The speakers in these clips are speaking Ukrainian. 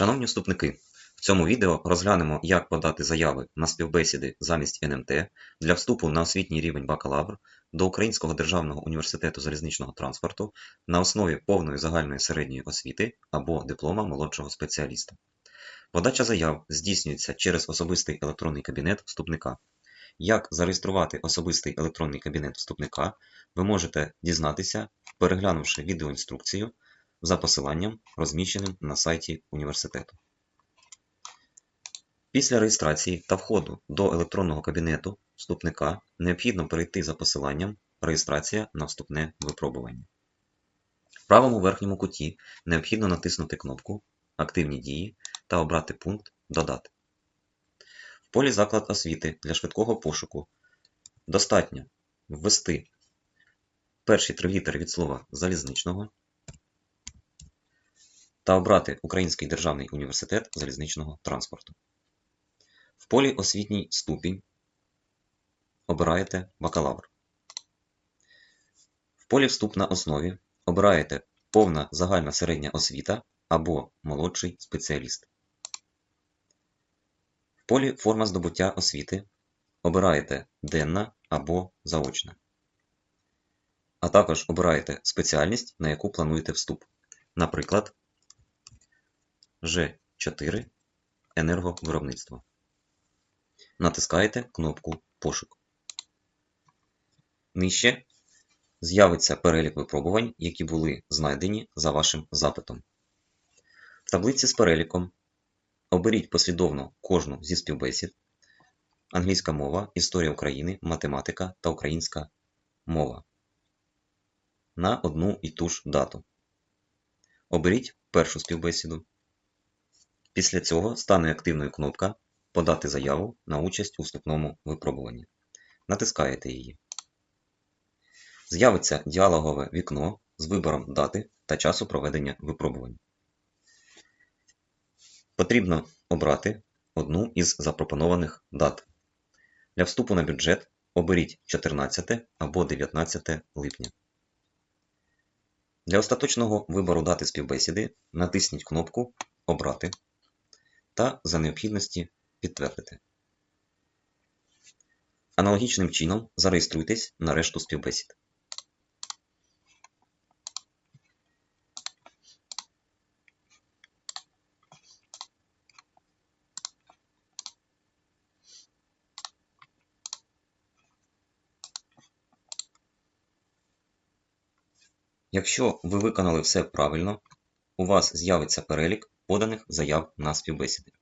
Шановні вступники, в цьому відео розглянемо, як подати заяви на співбесіди замість НМТ для вступу на освітній рівень бакалавр до Українського державного університету залізничного транспорту на основі повної загальної середньої освіти або диплома молодшого спеціаліста. Подача заяв здійснюється через особистий електронний кабінет вступника. Як зареєструвати особистий електронний кабінет вступника, ви можете дізнатися, переглянувши відеоінструкцію за посиланням, розміщеним на сайті університету. Після реєстрації та входу до електронного кабінету вступника необхідно перейти за посиланням Реєстрація на вступне випробування. В правому верхньому куті необхідно натиснути кнопку Активні дії та обрати пункт Додати. В полі Заклад освіти для швидкого пошуку достатньо ввести перші три літери від слова залізничного та обрати Український державний університет залізничного транспорту. В полі Освітній ступінь обираєте бакалавр. В полі Вступ на основі обираєте повна загальна середня освіта або молодший спеціаліст. В полі Форма здобуття освіти обираєте денна або заочна. А також обираєте спеціальність, на яку плануєте вступ. Наприклад, Ж4 енерговиробництво. Натискаєте кнопку Пошук. Нижче з'явиться перелік випробувань, які були знайдені за вашим запитом. В таблиці з переліком оберіть послідовно кожну зі співбесід: англійська мова, історія України, математика та українська мова на одну і ту ж дату. Оберіть першу співбесіду. Після цього стане активною кнопка Подати заяву на участь у вступному випробуванні. Натискаєте її. З'явиться діалогове вікно з вибором дати та часу проведення випробувань. Потрібно обрати одну із запропонованих дат. Для вступу на бюджет оберіть 14 або 19 липня. Для остаточного вибору дати співбесіди натисніть кнопку Обрати та за необхідності підтвердити. Аналогічним чином зареєструйтесь на решту співбесід. Якщо ви виконали все правильно, у вас з'явиться перелік поданих заяв на співбесіди.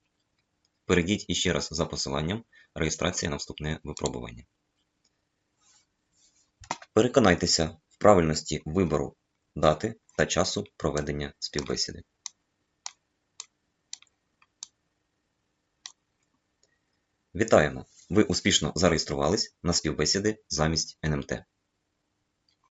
Перейдіть іще раз за посиланням Реєстрація на вступне випробування. Переконайтеся в правильності вибору дати та часу проведення співбесіди. Вітаємо! Ви успішно зареєструвались на співбесіди замість НМТ.